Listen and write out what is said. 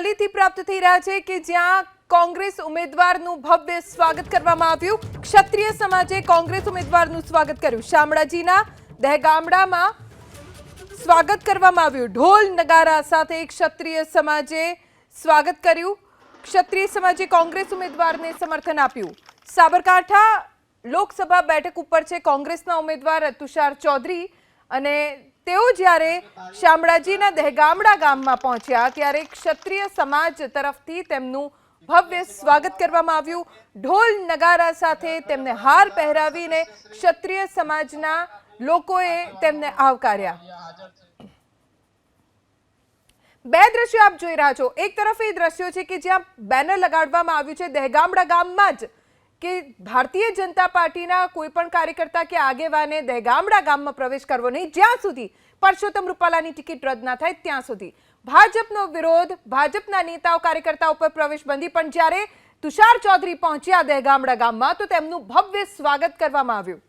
અરવલ્લીથી પ્રાપ્ત થઈ રહ્યા છે કે જ્યાં કોંગ્રેસ ઉમેદવારનું ભવ્ય સ્વાગત કરવામાં આવ્યું. ક્ષત્રિય સમાજે કોંગ્રેસ ઉમેદવારનું સ્વાગત કર્યું. શામળાજીના દહેગામડામાં સ્વાગત કરવામાં આવ્યું. ઢોલ નગારા સાથે ક્ષત્રિય સમાજે સ્વાગત કર્યું. ક્ષત્રિય સમાજે કોંગ્રેસ ઉમેદવારને સમર્થન આપ્યું. સાબરકાંઠા લોકસભા બેઠક ઉપર છે કોંગ્રેસના ઉમેદવાર તુષાર ચૌધરી અને તેઓ જ્યારે શામળાજીના દહેગામડા ગામમાં પહોંચ્યા, ત્યારે ક્ષત્રિય સમાજ તરફથી તેમનું ભવ્ય સ્વાગત કરવામાં આવ્યું. ઢોલ નગારા સાથે તેમને હાર પહેરાવીને ક્ષત્રિય સમાજના લોકોએ તેમને આવકાર્યા. બે દ્રશ્યો આપ જોઈ રહ્યા છો. એક તરફ એ દ્રશ્યો છે કે જ્યાં બેનર લગાડવામાં આવ્યું છે દહેગામડા ગામમાં જ. કે ભારતીય જનતા પાર્ટીના કોઈ પણ કાર્યકર્તા કે આગેવાને દહેગામડા ગામમાં પ્રવેશ કરવો નહીં, જ્યાં સુધી પરસોત્તમ રૂપાલાની ટિકિટ રદ ના થાય ત્યાં સુધી. ભાજપનો વિરોધ, ભાજપના નેતાઓ, કાર્યકર્તાઓ પર પ્રવેશબંધી પણ જ્યારે તુષાર ચૌધરી પહોંચ્યા દહેગામડા ગામમાં, તો તેમનું ભવ્ય સ્વાગત કરવામાં આવ્યું.